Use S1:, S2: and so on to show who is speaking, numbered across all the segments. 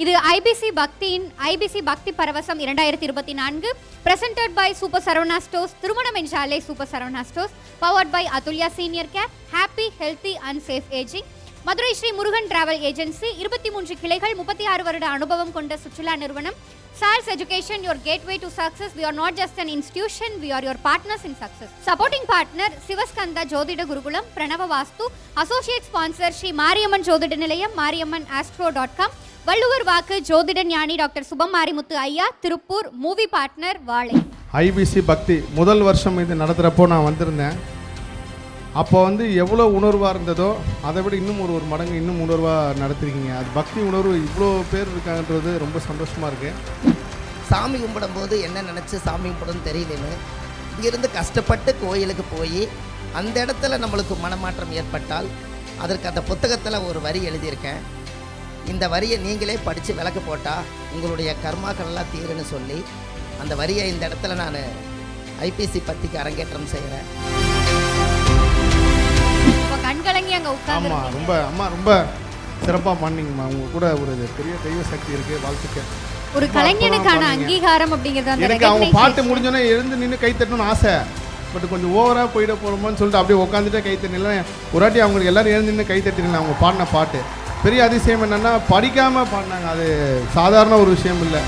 S1: இது ஐபிசி பக்தியின் ஐபிசி பக்தி பரவசம் இரண்டாயிரத்தி இருபத்தி நான்கு presented by super Saravana stores திருமணம் என்றாலே super Saravana stores powered by Athulya senior care happy healthy and safe ageing Madurai Sri Murugan travel agency இருபத்தி மூன்று கிளைகள் முப்பத்தி ஆறு வருட அனுபவம் கொண்ட சுற்றுலா நிறுவனம். SARS education your gateway to success we are not just an institution we are your partners in success supporting partner Sivaskandha ஜோதிட குருகுலம் பிரணவ வாஸ்து அசோசியேட் ஸ்பான்சர் ஸ்ரீ மாரியம்மன் ஜோதிட நிலையம் Mariamman astro dot com Valluvar வாக்கு ஜோதிட ஞானி டாக்டர் சுபம் மாரிமுத்து ஐயா Tiruppur movie partner Vaazhai.
S2: IBC Bhakti முதல் வருஷம் இது நடத்துகிறப்போ நான் வந்திருந்தேன். அப்போ வந்து எவ்வளோ உணர்வாக இருந்ததோ அதை விட இன்னும் ஒரு ஒரு மடங்கு இன்னும் உணர்வாக நடத்திருக்கீங்க. அது பக்தி உணர்வு இவ்வளோ பேர் இருக்காங்கன்றது ரொம்ப சந்தோஷமாக இருக்குது
S3: சாமி கும்பிடும்போது என்ன நினச்சி சாமி கும்பிடணும்னு தெரியலன்னு இங்கிருந்து கஷ்டப்பட்டு கோயிலுக்கு போய் அந்த இடத்துல நம்மளுக்கு மனமாற்றம் ஏற்பட்டால் அதற்கு அந்த புத்தகத்தில் ஒரு வரி எழுதியிருக்கேன். இந்த வரியை நீங்களே படித்து விளக்கு போட்டால் உங்களுடைய கர்மாக்கள் எல்லாம் தீருன்னு சொல்லி அந்த வரியை இந்த இடத்துல நான் ஐபிசி பத்திக்கு அரங்கேற்றம் செய்கிறேன்
S2: ஆமாம் ரொம்ப அம்மா ரொம்ப சிறப்பாக பண்ணீங்கம்மா. உங்க கூட ஒரு பெரிய தெய்வ சக்தி இருக்குது வாழ்த்துக்கள்.
S1: ஒரு கலைஞனுக்கான அங்கீகாரம் அப்படிங்கிறது அந்த
S2: எனக்கு அவங்க பாட்டு. முடிஞ்சோன்னே எழுந்து நின்று கை தட்டணும்னு ஆசை. பட் கொஞ்சம் ஓவராக போயிட போகிறோமோன்னு சொல்லிட்டு அப்படியே உட்காந்துட்டே கை தட்டினல ஒரு வாட்டி அவங்களுக்கு எல்லாரும் எழுந்து நின்று கை தட்டினல அவங்க பாடின பாட்டு. பெரிய அதிசயம் என்னென்னா படிக்காமல் பாடினாங்க அது சாதாரண ஒரு விஷயம் இல்லை.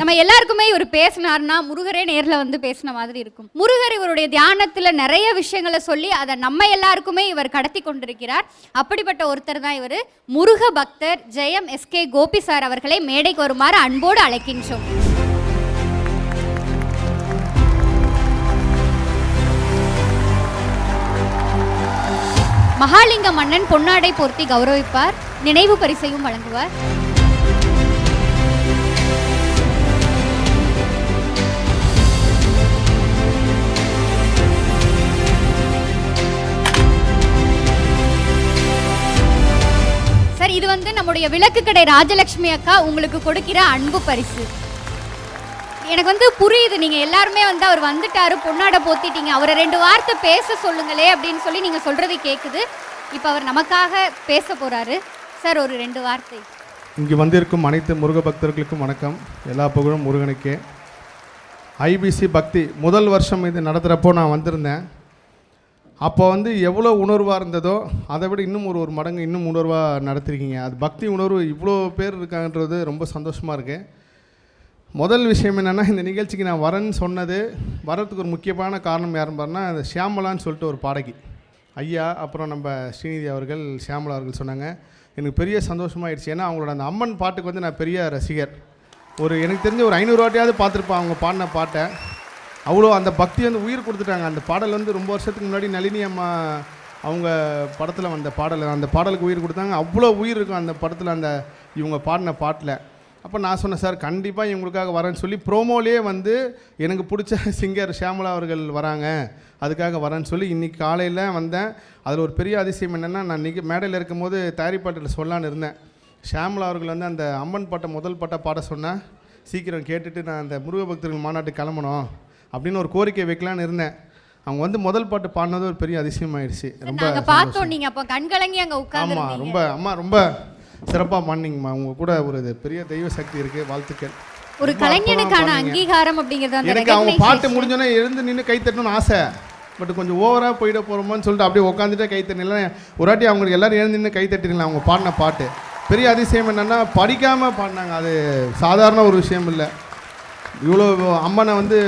S1: நம்ம எல்லாருக்குமே இவர் பேசினார்னா முருகரே நேரில் வந்து பேசின மாதிரி இருக்கும். முருகர் இவருடைய தியானத்தில் நிறைய விஷயங்களை சொல்லி அதை நம்ம எல்லாருக்குமே இவர் கடத்தி கொண்டிருக்கிறார். அப்படிப்பட்ட ஒருத்தர் தான் இவர். முருக பக்தர் ஜெயம் எஸ்கே கோபி சார் அவர்களை மேடைக்கு வருமாறு அன்போடு அழைக்கின்றோம். மகாலிங்க மன்னன் பொன்னாடை போர்த்தி கௌரவிப்பார் நினைவு பரிசையும் வழங்குவார். சார் இது வந்து நம்முடைய விளக்கு கடை ராஜலட்சுமி அக்கா உங்களுக்கு கொடுக்கிற அன்பு பரிசு. எனக்கு வந்து புரியுது. நீங்க எல்லாருமே வந்து அவர் வந்துட்டாரு பொண்ணாட போத்திட்டீங்க. அவரை ரெண்டு வார்த்தை பேச சொல்லுங்களே அப்படின்னு சொல்லி நீங்க சொல்றது கேக்குது. இப்போ அவர் நமக்காக பேச போறாரு. சார் ஒரு ரெண்டு வார்த்தை.
S2: இங்கே வந்திருக்கும் அனைத்து முருக பக்தர்களுக்கும் வணக்கம். எல்லா புகழும் முருகனுக்கே. ஐபிசி பக்தி முதல் வருஷம் இது நடத்துகிறப்போ நான் வந்திருந்தேன். அப்போ வந்து எவ்வளோ உணர்வாக இருந்ததோ அதை விட இன்னும் ஒரு ஒரு மடங்கு இன்னும் உணர்வாக நடத்திருக்கீங்க. அது பக்தி உணர்வு இவ்வளோ பேர் இருக்காங்கன்றது ரொம்ப சந்தோஷமாக இருக்குது முதல் விஷயம் என்னென்னா இந்த நிகழ்ச்சிக்கு நான் வரேன்னு சொன்னது வரத்துக்கு ஒரு முக்கியமான காரணம் யாருன்னு பாருன்னா அந்த ஷியாமலான்னு சொல்லிட்டு ஒரு பாடகி. ஐயா அப்புறம் நம்ம ஸ்ரீநிதி அவர்கள் ஷியாமலா அவர்கள் சொன்னாங்க எனக்கு பெரிய சந்தோஷமாயிடுச்சு. ஏன்னா அவங்களோட அந்த அம்மன் பாட்டுக்கு வந்து நான் பெரிய ரசிகர். ஒரு எனக்கு தெரிஞ்ச ஒரு ஐநூறு வாட்டியாவது பார்த்துருப்பேன் அவங்க பாடின பாட்டை. அவ்வளோ அந்த பக்தி வந்து உயிர் கொடுத்துட்டாங்க. அந்த பாடல் வந்து ரொம்ப வருஷத்துக்கு முன்னாடி நளினி அம்மா அவங்க படத்தில் வந்த பாடல். அந்த பாடலுக்கு உயிர் கொடுத்தாங்க. அவ்வளோ உயிர் இருக்கும் அந்த படத்தில் அந்த இவங்க பாடின பாட்டில். அப்போ நான் சொன்னேன் சார் கண்டிப்பாக இவங்களுக்காக வரேன்னு சொல்லி ப்ரோமோலேயே வந்து எனக்கு பிடிச்ச சிங்கர் ஷியாமலா அவர்கள் வராங்க. அதுக்காக வரேன்னு சொல்லி இன்றைக்கி காலையில் வந்தேன். அதில் ஒரு பெரிய அதிசயம் என்னென்னா நான் இன்றைக்கி மேடையில் இருக்கும்போது தயாரிப்பாட்டில் சொல்லலான்னு இருந்தேன். ஷியாமலா அவர்கள் வந்து அந்த அம்மன் பாட்டை முதல் பாட்டை பாட சொன்னேன் சீக்கிரம் கேட்டுட்டு நான் அந்த முருக பக்தர்கள் மாநாட்டுக்கு கிளம்பணும் அப்படின்னு ஒரு கோரிக்கை வைக்கலான்னு இருந்தேன். அவங்க வந்து முதல் பாட்டு பாடினது ஒரு பெரிய அதிசயமாயிடுச்சு. ரொம்ப
S1: நாங்க பார்த்தோம் நீங்க அப்ப கண்கலங்கி அங்க உட்கார்ந்து
S2: ஆமாம் ரொம்ப அம்மா ரொம்ப சிறப்பாக பண்ணீங்கம்மா உங்க கூட ஒரு பெரிய தெய்வ சக்தி இருக்குது வாழ்த்துக்கள்.
S1: ஒரு கலைஞனுக்கான. அங்கீகாரம் அப்படிங்கிறது
S2: எனக்கு அவங்க பாட்டு. முடிஞ்சோன்னே எழுந்து நின்று கை தட்டணும்னு ஆசை. பட் கொஞ்சம் ஓவராக போயிட போகிறோமோன்னு சொல்லிட்டு அப்படியே உட்காந்துட்டே கை தட்டினல ஒரு வாட்டி அவங்களுக்கு எல்லாரும் எழுந்து நின்று கை தட்டினல அவங்க பாடின பாட்டு. பெரிய அதிசயம் என்னென்னா படிக்காமல் பாடினாங்க. அது சாதாரண ஒரு விஷயம் இல்லை. இவ்வளோ அம்மனை வந்து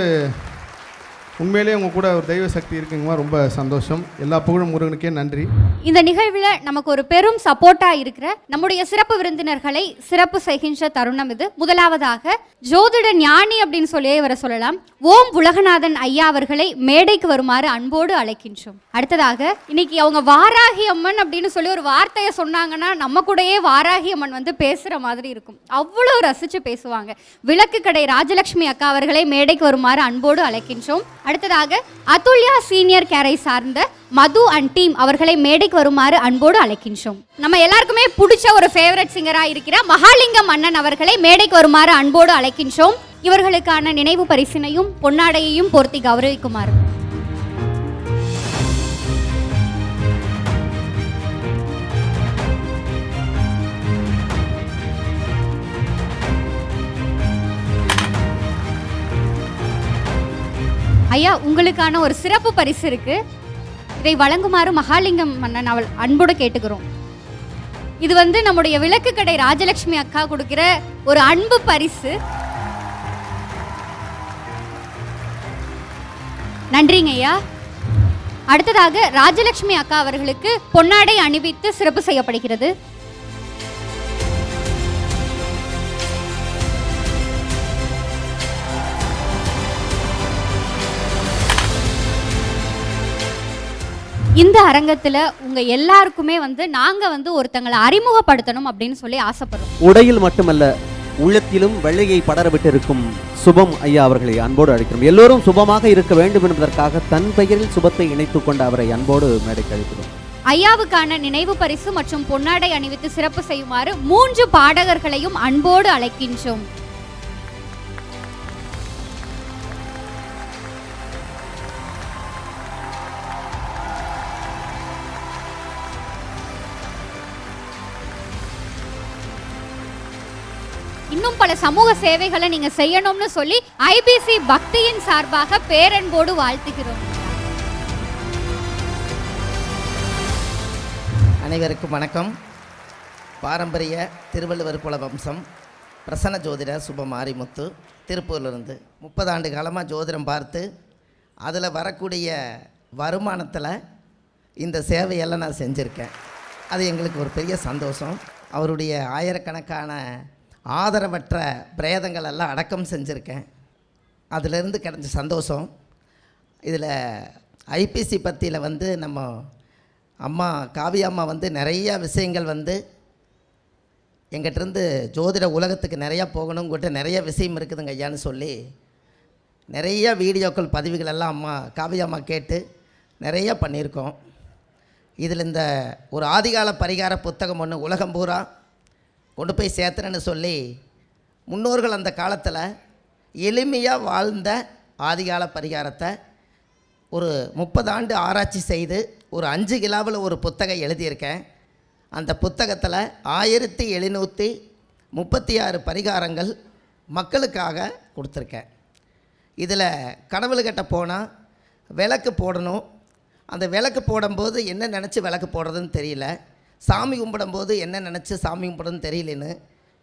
S2: உண்மையிலேயே உங்கள் கூட ஒரு தெய்வ சக்தி இருக்குங்கம்மா ரொம்ப சந்தோஷம். எல்லா புகழும் முருகனுக்கே நன்றி.
S1: இந்த நிகழ்வில் நமக்கு ஒரு பெரும் சப்போர்ட்டா இருக்கிற நம்முடைய சிறப்பு விருந்தினர்களை சிறப்பு செய்கின்ற தருணம் இது. முதலாவதாக ஜோதிட ஞானி அப்படின்னு சொல்லியே இவரை சொல்லலாம். ஓம் உலகநாதன் ஐயா அவர்களை மேடைக்கு வருமாறு அன்போடு அழைக்கின்றோம். அடுத்ததாக இன்னைக்கு அவங்க வாராகி அம்மன் அப்படின்னு சொல்லி ஒரு வார்த்தையை சொன்னாங்கன்னா நம்ம கூடயே வாராகி அம்மன் வந்து பேசுற மாதிரி இருக்கும். அவ்வளோ ரசிச்சு பேசுவாங்க. விளக்கு கடை ராஜலட்சுமி அக்கா அவர்களை மேடைக்கு வருமாறு அன்போடு அழைக்கின்றோம். அடுத்ததாக அதுல்யா சீனியர் கேரை சார்ந்த மது அண்ட் டீம் அவர்களை மேடைக்கு வருமாறு அன்போடு அழைக்கின்றோம். நம்ம எல்லாருக்குமே பிடிச்ச ஒரு ஃபேவரட் சிங்கராக இருக்கிற மகாலிங்கம் அண்ணன் அவர்களை மேடைக்கு வருமாறு அன்போடு அழைக்கின்றோம். இவர்களுக்கான நினைவு பரிசினையும் பொன்னாடையையும் பொருத்தி கௌரவிக்குமாறு. ஐயா உங்களுக்கான ஒரு சிறப்பு பரிசு இருக்கு. இதை வழங்குமாறு மகாலிங்கம் மன்னன் அவள் அன்போடு கேட்டுக்கிறோம். இது வந்து நம்முடைய விளக்கு கடை ராஜலட்சுமி அக்கா கொடுக்கிற ஒரு அன்பு பரிசு. நன்றிங்க ஐயா. அடுத்ததாக ராஜலட்சுமி அக்கா அவர்களுக்கு பொன்னாடை அணிவித்து சிறப்பு செய்யப்படுகிறது. இந்த அரங்கத்துல உங்க எல்லாருக்குமே வந்து நாங்க வந்து ஒருத்தங்களை அறிமுகப்படுத்தணும் அப்படின்னு சொல்லி ஆசைப்படுறோம்.
S4: உடையில் மட்டுமல்ல உள்ளத்திலும் வெள்ளையை படரவிட்டிருக்கும் சுபம் ஐயா அவர்களை அன்போடு அழைக்கிறோம். எல்லோரும் சுபமாக இருக்க வேண்டும் என்பதற்காக தன் பெயரில் சுபத்தை இணைத்துக் கொண்ட அவரை அன்போடு மேடைக்கு அழைக்கிறோம்.
S1: ஐயாவுக்கான நினைவு பரிசு மற்றும் பொன்னாடை அணிவித்து சிறப்பு செய்யுமாறு மூன்று பாடகர்களையும் அன்போடு அழைக்கின்றோம். இன்னும் பல சமூக சேவைகளை நீங்க செய்யணும்னு சொல்லி ஐபிசி பக்தியின் சார்பாக பேரன்போடு வாழ்த்துகிறோம்.
S3: அனைவருக்கும் வணக்கம். பாரம்பரிய திருவள்ளுவர் குல வம்சம் பிரசன்ன ஜோதிடர் சுப மாரிமுத்து திருப்பூர்லேருந்து முப்பது ஆண்டு காலமாக ஜோதிடம் பார்த்து அதில் வரக்கூடிய வருமானத்தில் இந்த சேவையெல்லாம் நான் செஞ்சுருக்கேன். அது எங்களுக்கு ஒரு பெரிய சந்தோஷம். அவருடைய ஆயிரக்கணக்கான ஆதரவற்ற பிரேதங்கள் எல்லாம் அடக்கம் செஞ்சுருக்கேன். அதிலிருந்து கிடைச்ச சந்தோஷம். இதில் ஐபிசி பற்றியில் வந்து நம்ம அம்மா காவியாம்மா வந்து நிறைய விஷயங்கள் வந்து எங்கிட்டேருந்து ஜோதிட உலகத்துக்கு நிறையா போகணுங்கிட்ட நிறைய விஷயம் இருக்குதுங்க ஐயான்னு சொல்லி நிறைய வீடியோக்கள் பதிவுகள் எல்லாம் அம்மா காவியாம்மா கேட்டு நிறைய பண்ணியிருக்கோம். இதில் இந்த ஒரு ஆதிகால பரிகார புத்தகம் ஒன்று உலகம் பூரா கொண்டு போய் சேர்த்துறேன்னு சொல்லி முன்னோர்கள் அந்த காலத்தில் எளிமையாக வாழ்ந்த ஆதிகால பரிகாரத்தை ஒரு முப்பது ஆண்டு ஆராய்ச்சி செய்து ஒரு அஞ்சு கிலாவில் ஒரு புத்தகம் எழுதியிருக்கேன். அந்த புத்தகத்தில் ஆயிரத்தி எழுநூற்றி முப்பத்தி ஆறு பரிகாரங்கள் மக்களுக்காக கொடுத்துருக்கேன். இதில் கடவுள்கிட்ட போனால் விளக்கு போடணும். அந்த விளக்கு போடும்போது என்ன நினச்சி விளக்கு போடுறதுன்னு தெரியல. சாமி கும்பிடும்போது என்ன நினச்சி சாமி கும்பிடணும்னு தெரியலன்னு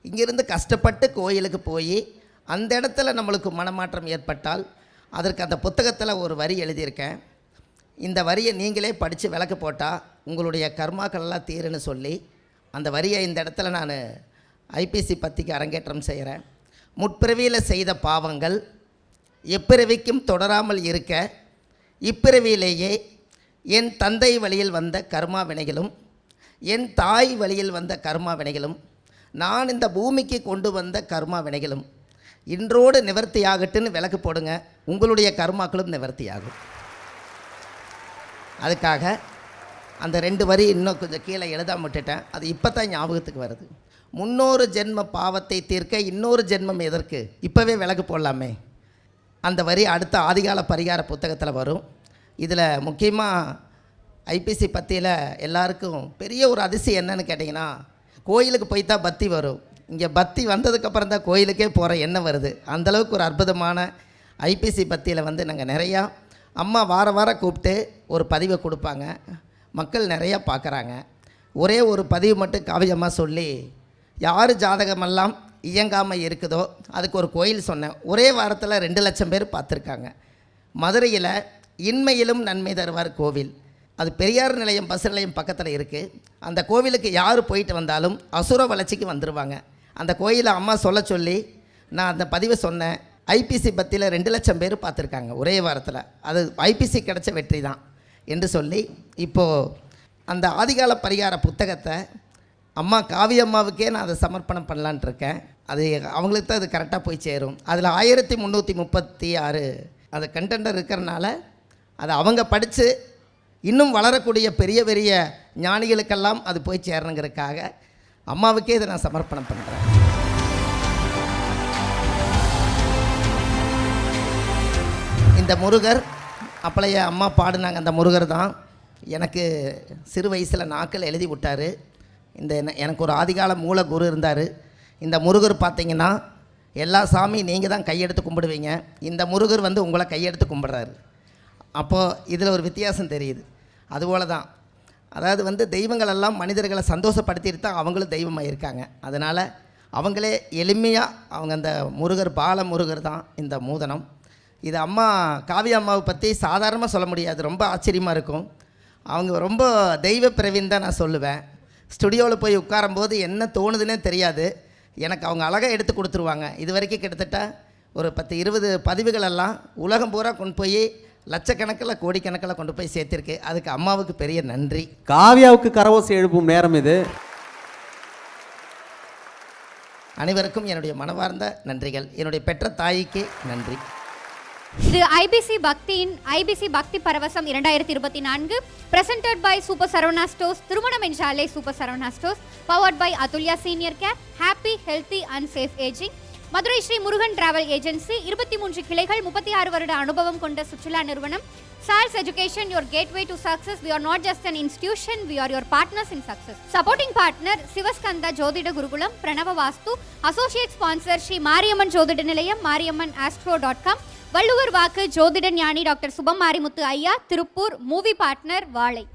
S3: இங்கேருந்து கஷ்டப்பட்டு கோயிலுக்கு போய் அந்த இடத்துல நம்மளுக்கு மனமாற்றம் ஏற்பட்டால் அதற்கு அந்த புத்தகத்தில் ஒரு வரி எழுதியிருக்கேன். இந்த வரியை நீங்களே படித்து விளக்கு போட்டால் உங்களுடைய கர்மாக்கள்லாம் தீருன்னு சொல்லி அந்த வரியை இந்த இடத்துல நான் ஐபிசி பத்திக்கு அரங்கேற்றம் செய்கிறேன் முற்பிறவியில் செய்த பாவங்கள் எப்பிறவிக்கும் தொடராமல் இருக்க இப்பிறவியிலேயே என் தந்தை வழியில் வந்த கர்மா வினைகளும் என் தாய் வழியில் வந்த கர்மா வினைகளும் நான் இந்த பூமிக்கு கொண்டு வந்த கர்மா வினைகளும். இன்றோடு நிவர்த்தியாகட்டுன்னு விளக்கு போடுங்க. உங்களுடைய கர்மாக்களும் நிவர்த்தியாகும். அதுக்காக அந்த ரெண்டு வரி இன்னும் கொஞ்சம் கீழே எழுதாம விட்டுட்டேன். அது இப்போ தான் ஞாபகத்துக்கு வருது. முன்னொரு ஜென்ம பாவத்தை தீர்க்க இன்னொரு ஜென்மம் எதற்கு? இப்போவே விளக்கு போடலாமே. அந்த வரி அடுத்த ஆதிகால பரிகார புத்தகத்தில் வரும். இதில் முக்கியமாக ஐபிசி பத்தியில் எல்லாருக்கும் பெரிய ஒரு அதிசயம் என்னன்னு கேட்டிங்கன்னா கோயிலுக்கு போய் தான் பத்தி வரும். இங்கே பத்தி வந்ததுக்கப்புறம் தான் கோயிலுக்கே போகிற எண்ணம் வருது. அந்தளவுக்கு ஒரு அற்புதமான ஐபிசி பத்தியில் வந்து நாங்கள் நிறையா அம்மா வார வாரம் கூப்பிட்டு ஒரு பதிவை கொடுப்பாங்க. மக்கள் நிறையா பார்க்குறாங்க ஒரே ஒரு பதிவு மட்டும் காவியமாக சொல்லி யார் ஜாதகமெல்லாம் இயங்காமல் இருக்குதோ அதுக்கு ஒரு கோயில் சொன்னேன். ஒரே வாரத்தில் ரெண்டு லட்சம் பேர் பார்த்துருக்காங்க. மதுரையில் இன்மையிலும் நன்மை தருவார் கோவில். அது பெரியார் நிலையம் பஸ் நிலையம் பக்கத்தில் இருக்குது அந்த கோவிலுக்கு யார் போயிட்டு வந்தாலும் அசுர வளர்ச்சிக்கு வந்துடுவாங்க அந்த கோயிலை அம்மா சொல்ல சொல்லி நான் அந்த பதிவை சொன்னேன். ஐபிசி பத்தியில் ரெண்டு லட்சம் பேர் பார்த்துருக்காங்க ஒரே வாரத்தில். அது ஐபிசி கிடைச்ச வெற்றி தான் என்று சொல்லி இப்போது அந்த ஆதிகால பரிகார புத்தகத்தை அம்மா காவி அம்மாவுக்கே நான் அதை சமர்ப்பணம் பண்ணலான்ட்ருக்கேன் அது அவங்களுக்கு தான் அது கரெக்டாக போய் சேரும். அதில் ஆயிரத்தி முந்நூற்றி முப்பத்தி ஆறு அது கண்டென்டர் இருக்கிறனால அதை அவங்க படித்து இன்னும் வளரக்கூடிய பெரிய பெரிய ஞானிகளுக்கெல்லாம் அது போய் சேரணுங்கிறதுக்காக அம்மாவுக்கே இதை நான் சமர்ப்பணம் பண்ணுறேன் இந்த முருகர் அப்பளைய அம்மா பாடினாங்க. அந்த முருகர் தான் எனக்கு சிறு வயசில் நாக்கில் எழுதி விட்டார். இந்த என்ன- எனக்கு ஒரு ஆதிகால மூல குரு இருந்தார். இந்த முருகர் பார்த்தீங்கன்னா எல்லா சாமியும் நீங்கள் தான் கையெடுத்து கும்பிடுவீங்க. இந்த முருகர் வந்து உங்களை கையெடுத்து கும்பிட்றாரு. அப்போது இதில் ஒரு வித்தியாசம் தெரியுது. அதுபோல தான் அதாவது வந்து தெய்வங்கள் எல்லாம் மனிதர்களை சந்தோஷப்படுத்திட்டு தான் அவங்களும் தெய்வமாக இருக்காங்க அதனால் அவங்களே எளிமையாக அவங்க அந்த முருகர் பால முருகர் தான் இந்த மூதனம். இது அம்மா காவிய அம்மாவை பற்றி சாதாரணமாக சொல்ல முடியாது. ரொம்ப ஆச்சரியமாக இருக்கும். அவங்க ரொம்ப தெய்வ பிரவின் தான் நான் சொல்லுவேன். ஸ்டுடியோவில் போய் உட்காரும்போது என்ன தோணுதுன்னே தெரியாது. எனக்கு அவங்க அழகாக எடுத்து கொடுத்துருவாங்க. இது வரைக்கும் கிட்டத்தட்ட ஒரு பத்து இருபது பதிவுகளெல்லாம் உலகம் பூரா கொண்டு போய் லட்சக்கணக்கில் கோடிக்கணக்கில் கொண்டு போய் சேர்த்திருக்கு. அதுக்கு அம்மாவுக்கு பெரிய நன்றி.
S4: காவியாவுக்கு கரவோசை எழுப்பும் நேரம் இது.
S3: அனைவருக்கும் என்னுடைய மனவார்ந்த நன்றிகள். என்னுடைய பெற்ற தாய்க்கு நன்றி.
S1: இது ஐபிசி பக்தியின் ஐபிசி பக்தி பரவசம் இரண்டாயிரத்தி இருபத்தி நான்கு presented by super Saravana stores திருமணம் என்றாலே super Saravana stores powered by Athulya senior care happy healthy and safe ageing Madurai Sri Murugan travel agency இருபத்தி மூன்று கிளைகள் முப்பத்தி ஆறு வருட அனுபவம் கொண்ட சுற்றுலா நிறுவனம் Salz education your gateway to success we are not just an institution we are your partners in success supporting partner Sivaskandha ஜோதிட குருகுலம் பிரணவ வாஸ்து அசோசியேட் ஸ்பான்சர் ஸ்ரீ மாரியம்மன் ஜோதிட நிலையம் Mariamman astro dot com Valluvar வாக்கு ஜோதிட ஞானி டாக்டர் சுபம் மாரிமுத்து ஐயா திருப்பூர் மூவி பார்ட்னர் வாழை